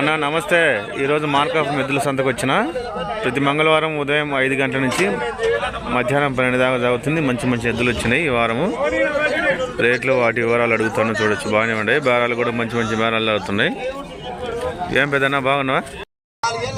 అన్న నమస్తే. ఈరోజు మార్కాఫ్ మెద్దుల సంతకు వచ్చిన. ప్రతి మంగళవారం ఉదయం ఐదు గంటల నుంచి మధ్యాహ్నం పన్నెండు దాకా జరుగుతుంది. మంచి మంచి ఎద్దులు వచ్చినాయి ఈ వారము. రేట్లు వాటి వివరాలు అడుగుతాను. చూడొచ్చు. బాగానే ఉన్నాయి. బేరాలు కూడా మంచి మంచి బేరాలు అవుతున్నాయి ఏం పెద్దన్నా బాగున్నావా?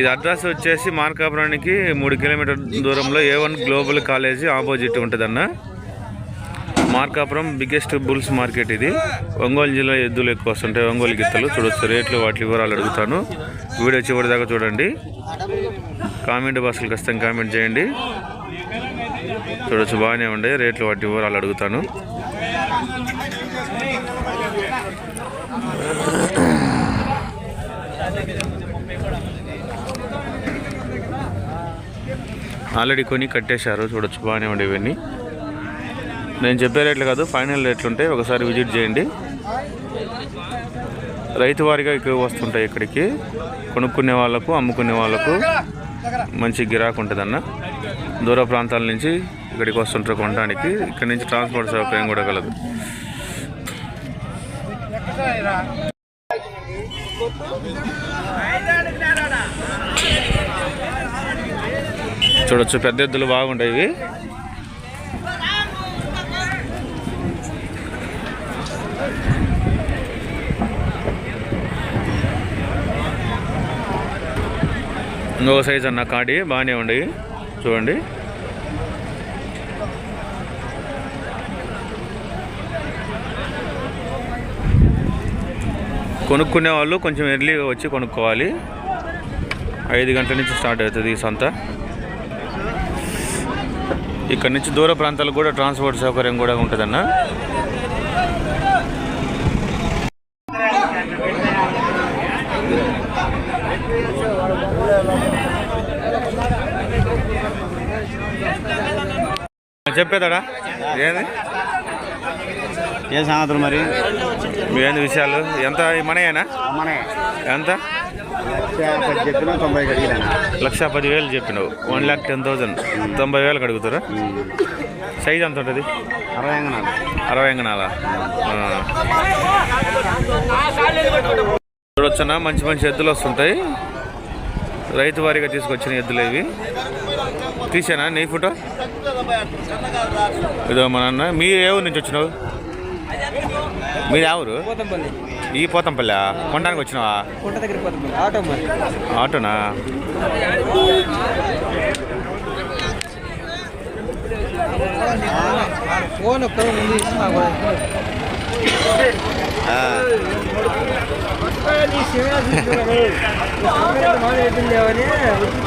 ఇది అడ్రస్ వచ్చేసి మార్కాపురానికి మూడు కిలోమీటర్ దూరంలో A one global college opposite ఉంటుందన్నా. మార్కాపురం బిగ్గెస్ట్ బుల్స్ మార్కెట్ ఇది. ఒంగోలు జిల్లా ఎద్దులు ఎక్కువ వస్తుంటాయి. ఒంగోలు గిత్తలు చూడొచ్చు. రేట్లు వాటి వివరాలు అడుగుతాను. వీడియో చివరి దాకా చూడండి. కామెంట్ బాక్స్లు ఖచ్చితంగా కామెంట్ చేయండి. చూడొచ్చు బాగానే ఉండే రేట్లు వాటి వివరాలు అడుగుతాను. ఆల్రెడీ కొని కట్టేశారు. చూడొచ్చు బాగానే ఉండే ఇవన్నీ. నేను చెప్పే రేట్లు కాదు ఫైనల్ రేట్లు ఉంటాయి. ఒకసారి విజిట్ చేయండి. రైతు వారిగా ఇక్కడ వస్తుంటాయి ఇక్కడికి. కొనుక్కునే వాళ్ళకు అమ్ముకునే వాళ్ళకు మంచి గిరాకు ఉంటుందన్న. దూర ప్రాంతాల నుంచి ఇక్కడికి వస్తుంటారు కొనడానికి. ఇక్కడ నుంచి ట్రాన్స్పోర్ట్ సౌకర్యం కూడా కలదు. చూడొచ్చు పెద్ద ఎద్దులు బాగుంటాయి ఇవి. ఇంకో సైజ్ అన్న కాడి బాగానే ఉండయి చూడండి. కొనుక్కునే వాళ్ళు కొంచెం ఎర్లీగా వచ్చి కొనుక్కోవాలి. ఐదు గంటల నుంచి స్టార్ట్ అవుతుంది ఈ సంత. ఇక్కడ నుంచి దూర ప్రాంతాలకు కూడా ట్రాన్స్పోర్ట్ సౌకర్యం కూడా ఉంటుందన్న. చెప్పేదాడా? ఏంది? ఏం సంగతులు మరి? ఏంది విషయాలు? ఎంత? మనయేనా? మనే ఎంత? చెప్పిన తొంభై లక్ష పదివేలు చెప్పినావు. వన్ ల్యాక్ టెన్ థౌజండ్ తొంభై వేలకు అడుగుతారా సైజ్ ఎంత ఉంటుంది? అరవై అంగనాలు. అరవై అంగనాల? చూడొచ్చనా? మంచి మంచి ఎద్దులు వస్తుంటాయి. రైతు వారీగా తీసుకొచ్చిన ఎద్దులు ఇవి. తీసానా నీ ఫోటో? ఇదో మా నాన్న మీ ఏ ఊరు నుంచి వచ్చినావు? మీరు పోతంపల్లి. ఈ పోతంపల్లి కొనడానికి వచ్చినావా? ఆటోనా? ఫోన్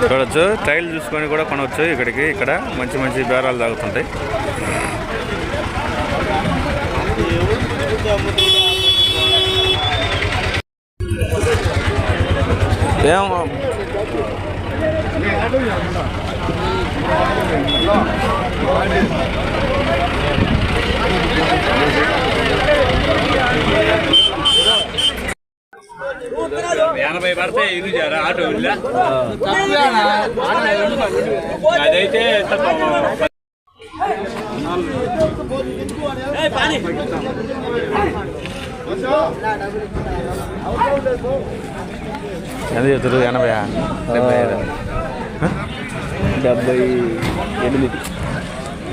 చూడొచ్చు. ట్రైల్ చూసుకొని కూడా కొనవచ్చు ఇక్కడికి ఇక్కడ మంచి మంచి బేరాలు తాగుతుంటాయి. ఏం? ఎనభై పడతాయి ఇది జర ఆటో వెళ్ళా అదైతే ఎంత చెప్తారు? ఎనభై డెబ్బై ఐదు. డెబ్బై ఎనిమిది.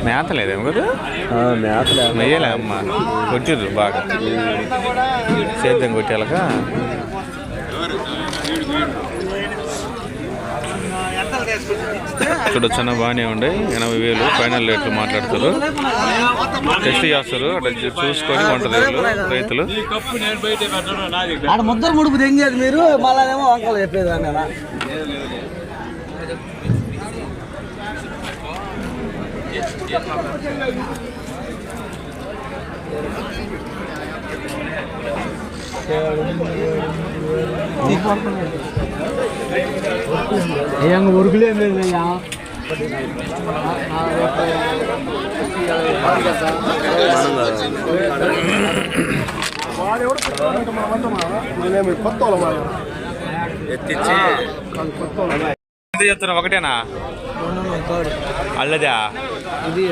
మేత లేదేమో కదా మేతలే మెయ్యలే అమ్మ. కొట్టిర్రు బాగా. సేద్యం ఇక్కడ వచ్చిన బాగానే ఉండే. ఎనభై వేలు ఫైనల్ రేట్లు మాట్లాడతారు. టెస్ట్ చేస్తారు. అక్కడ చూసుకొని కొంటారు వీళ్ళు రైతులు. ఈ ముద్దరు ముడుపు తెంగేది మీరు. మళ్ళా ఏమో వంకలు చెప్పేది అని అయ్యాంగ ఉరుకులే అయ్యా ఎంత చెప్తున్నా ఒకటేనా? అల్లదా? ఇది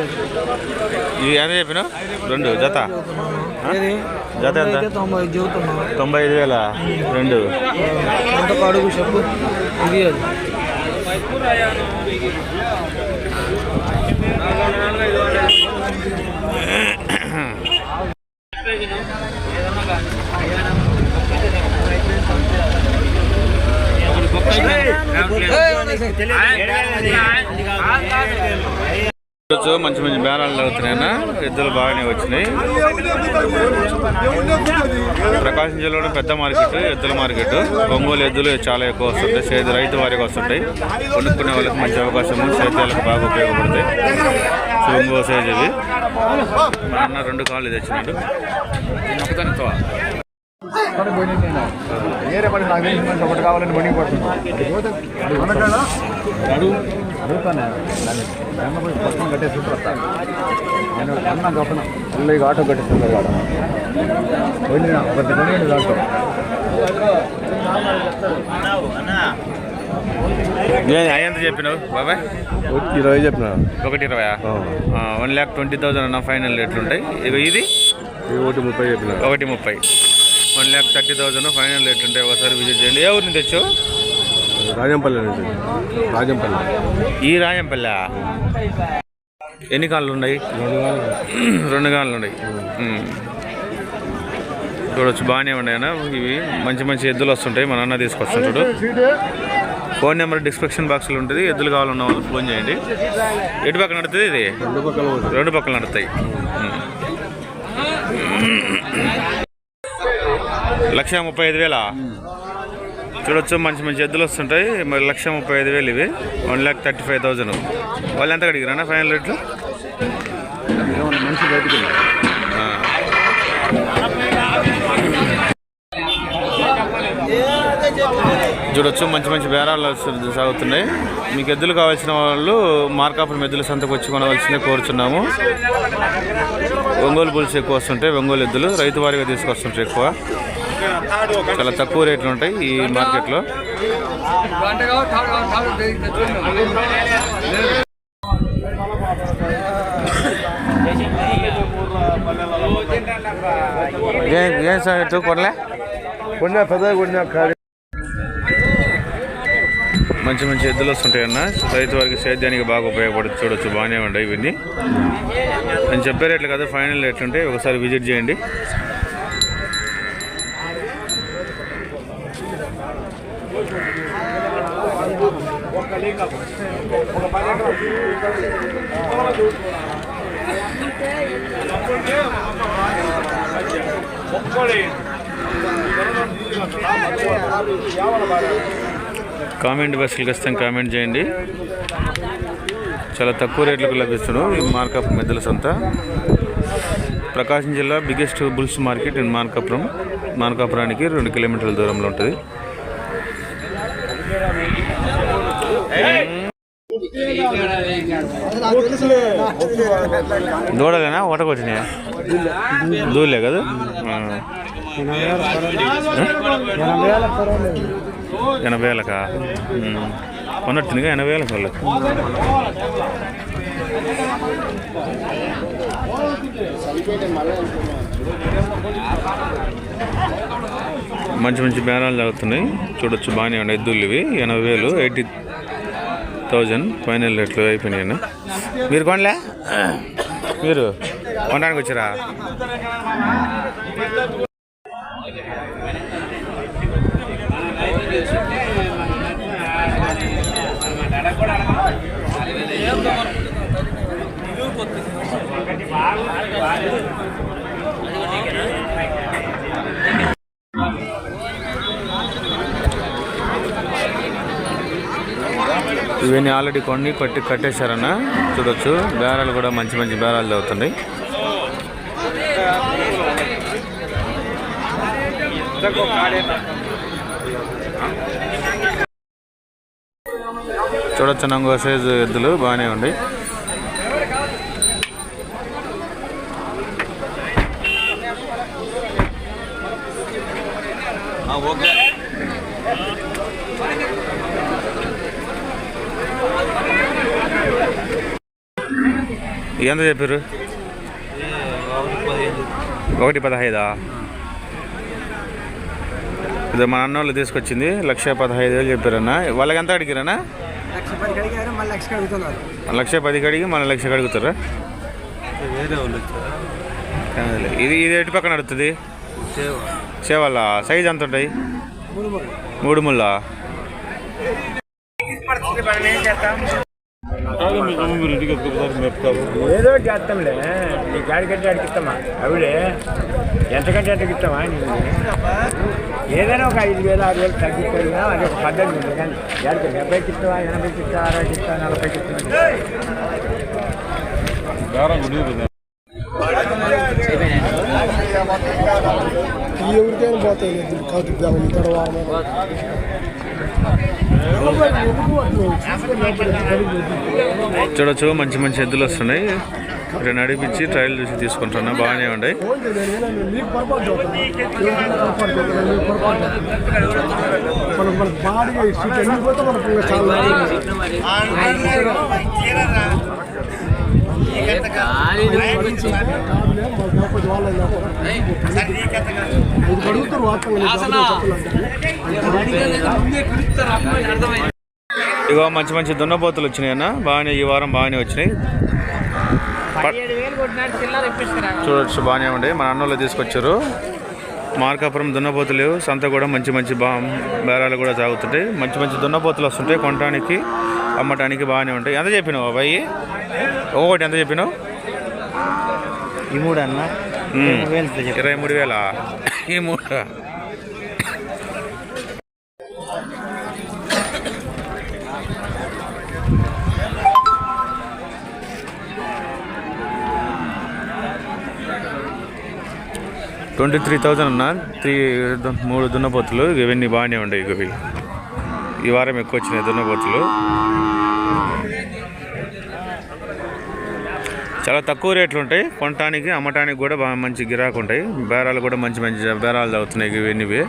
ఇవి ఎంత చెప్పిన రెండు. జత? జత ఎంత? తొంభై ఐదు వేల? రెండు. అడుగు చెప్పు. ఇది అది చూడొచ్చు మంచి మంచి బేరాలు అవుతున్నాయన్న ఎద్దులు బాగానే వచ్చినాయి. ప్రకాశం జిల్లాలో పెద్ద మార్కెట్ ఎద్దుల మార్కెట్. ఒంగోలు ఎద్దులు చాలా ఎక్కువ వస్తుంటాయి. సేద రైతు వారికి వస్తుంటాయి. కొనుక్కునే వాళ్ళకి మంచి అవకాశము సేద్యాలకు బాగా ఉపయోగపడతాయి. సో ఒంగోలు సైజ్ ఇవి. మా అన్న రెండు కాళ్ళు తెచ్చినాడు. ఒకదానితో వేరే పడి నాకు తెలిసిన మనిషి ఒకటి కావాలని మణికి పడుతుంది అడుగుతానే. దాన్ని దాన్ని పోయి పుస్తకం కట్టేసి వస్తా నేను అన్న గొప్పన పిల్లలకి ఆటో కట్టేస్తుంది కాడ పోయిన పెద్ద పని దాంట్లో. ఎంత చెప్పినావు బాబాయ్? ఇరవై చెప్పిన. ఒకటి ఇరవై వన్ ల్యాక్ ట్వంటీ థౌసండ్ అన్న ఫైనల్ రేట్లు ఉంటాయి. ఇక ఇది? ఒకటి ముప్పై చెప్పిన. ఒకటి ముప్పై. One lakh thirty thousand final rate ఉంటాయి ఒకసారి విజిట్ చేయండి. ఏ ఊరిని తెచ్చావు రాజంపల్లి నుంచి. రాజంపల్లి. ఈ రాయంపల్లె ఎన్ని కాళ్ళు ఉన్నాయి? రెండు కాళ్ళు ఉన్నాయి. చూడొచ్చు బాగానే ఉన్నాయన్న ఇవి మంచి మంచి ఎద్దులు వస్తుంటాయి. మా నాన్న తీసుకొస్తుంటాడు ఫోన్ నెంబర్ డిస్క్రిప్షన్ బాక్స్లో ఉంటుంది. ఎద్దులు కావాలన్న వాళ్ళు ఫోన్ చేయండి. ఎటు పక్కన నడుతుంది ఇది? రెండు పక్కల నడుతాయి. లక్ష ముప్పై ఐదు వేలా? చూడొచ్చు మంచి మంచి ఎద్దులు వస్తుంటాయి. మరి లక్ష ముప్పై ఐదు వేలు ఇవి. One lakh thirty five thousand. వాళ్ళు ఎంత అడిగిరా ఫైనల్ రేట్లు? చూడొచ్చు మంచి మంచి బేరాలు సాగుతున్నాయి. మీకు ఎద్దులు కావాల్సిన వాళ్ళు మార్కాపురం ఎద్దుల సంతకు వచ్చి కొనవలసిందే కోరుచున్నాము. ఒంగోలు పులుసు ఎక్కువ వస్తుంటాయి. ఒంగోలు ఎద్దులు రైతు వారిగా తీసుకొస్తుంటాయి ఎక్కువ. చాలా తక్కువ రేట్లు ఉంటాయి ఈ మార్కెట్లో. ఏం ఏం సంగతి? కొనలే కొన్నా పెద్దగా కొన్నా కాదు మంచి మంచి ఎద్దులు వస్తుంటాయి అన్న రైతు వారికి సేద్యానికి బాగా ఉపయోగపడుతుంది చూడొచ్చు బాగానే ఉంటాయి ఇవన్నీ. నేను చెప్పే రేట్లు కదా ఫైనల్ రేట్లు ఉంటాయి. ఒకసారి విజిట్ చేయండి. కామెంట్ బాక్స్కి ఖచ్చితంగా కామెంట్ చేయండి. చాలా తక్కువ రేట్లకు లభిస్తున్నాం ఈ మార్కప్ మెద్దల సంత. ప్రకాశం జిల్లా biggest bulls market in Markapuram. మార్కాపురానికి రెండు కిలోమీటర్ల దూరంలో ఉంటుంది. దూడలేనా? ఓటకొచ్చినాయా దూలే కదా? ఎనభై వేలకా ఉమ్. కొన్నట్టుందిగా ఎనభై వేలకు వాళ్ళకు మంచి మంచి బేరాలు జరుగుతున్నాయి. చూడొచ్చు బాగానే ఉన్నాయి. ఎద్దులు ఇవి. ఎనభై వేలు ఎయిటీ థౌజండ్ ఫైనల్ రేట్లు అయిపోయినాయి మీరు కొనలే? మీరు కొనడానికి వచ్చారా? ఇవన్నీ ఆల్రెడీ కొన్ని కొట్టి కట్టేశారన్న. చూడొచ్చు. బేరాలు కూడా మంచి మంచి బేరాలు చదువుతున్నాయి చూడొచ్చు నంగో సైజు ఎద్దులు. బాగానే ఉన్నాయి. ఎంత చెప్పారు ఒకటి పదహైదా? ఇది మా అన్న వాళ్ళు తీసుకొచ్చింది లక్ష పదహైదు వేలు చెప్పారన్న. వాళ్ళకి ఎంత అడిగారన్నా? లక్ష పది కడిగారు మళ్ళీ లక్ష కాదులే. ఇది ఇది ఎటు పక్కన నడుస్తుంది సేవల? సైజ్ ఎంత ఉంటాయి? మూడు ముళ్ళ. ఏదో చేస్తాంలే. నీ గాడికంటే అడిగి ఇస్తామా? అవిడే ఎంతకంటే ఎంతకి ఇస్తామా నీకు ఏదైనా ఒక ఐదు వేలు ఆరు వేలు తగ్గిపోయినా అది ఒక పద్ధతి ఉంది. కానీ ఎక్కడికి డెబ్బైకి ఇస్తావా ఎనభైకి ఇస్తావా అరవైకి ఇస్తావా నలభైకి ఇస్తావా? ఎవరికైనా పోతాయి కాకిద్దామని తడవాలి చూడొచ్చు మంచి మంచి ఎద్దులు వస్తున్నాయి. ఇక్కడ నడిపించి ట్రయల్ చూసి తీసుకుంటున్నా. బాగానే ఉన్నాయి. నీకు ఇగో మంచి మంచి దున్నపోతులు వచ్చినాయి అన్న. బాగానే ఈ వారం బాగానే వచ్చినాయి. చూడొచ్చు బాగానే ఉండే. మన అన్నోళ్ళు తీసుకొచ్చారు. మార్కాపురం దున్నపోతులు సంత కూడా మంచి మంచి బా బేరాలు కూడా సాగుతుంటాయి. మంచి మంచి దున్నపోతులు వస్తుంటాయి కొనడానికి అమ్మటానికి బాగానే ఉంటాయి. ఎంత చెప్పినావు అబ్బాయి? ఒకటి ఎంత చెప్పినావు? ఈ మూడు అన్న. ఇరవై మూడు వేల? ఈ మూడు. ట్వంటీ త్రీ థౌజండ్ అన్న త్రీ మూడు దున్నపోతులు ఇవన్నీ బాగానే ఉన్నాయి ఇవి ఈ వారం ఎక్కువ వచ్చినాయి దున్నపోతులు. చాలా తక్కువ రేట్లు ఉంటాయి కొనటానికి అమ్మటానికి కూడా బాగా మంచి గిరాకు ఉంటాయి బేరాలు కూడా మంచి మంచి బేరాలు తగ్గుతున్నాయి ఇవన్నీ ఇవి.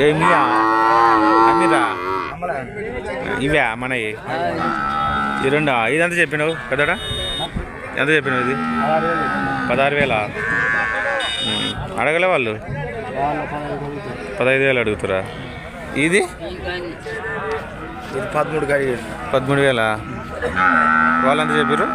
ఏ మీయా అమీరా? ఇవే మనవి? ఈ రెండా? ఇది ఎంత చెప్పినావు? పెద్దడా? ఎంత చెప్పినావు ఇది? పదహారు వేల? అడగలే వాళ్ళు? పదహైదు వేలు అడుగుతారా? ఇది? పదమూడు పదమూడు వేల? వాళ్ళు ఎంత చెప్పారు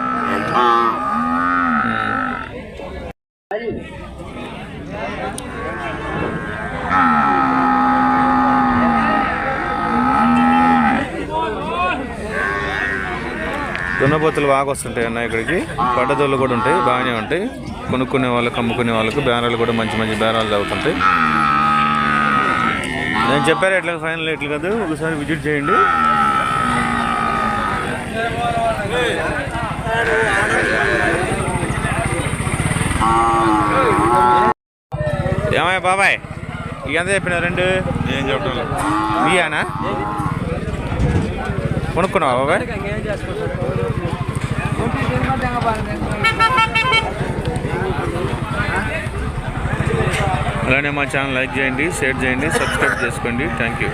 దున్నపోతులు బాగా వస్తుంటాయి అన్న ఇక్కడికి. పడ్డదోళ్ళు కూడా ఉంటాయి బాగానే ఉంటాయి. కొనుక్కునే వాళ్ళకి అమ్ముకునే వాళ్ళకి బేరాలు కూడా మంచి మంచి బేరాలు తగ్గుతుంటాయి నేను చెప్పారు ఎట్లా ఫైనల్ ఎట్లు కాదు ఒకసారి విజిట్ చేయండి. ఏమయ్య బాబాయ్ ఇక ఎంత చెప్పినా రెండు? ఏం చెప్పడం మీయానా? కొనుక్కున్నావా బాబాయ్? అలానే మా ఛానల్ లైక్ చేయండి షేర్ చేయండి సబ్స్క్రైబ్ చేసుకోండి. Thank you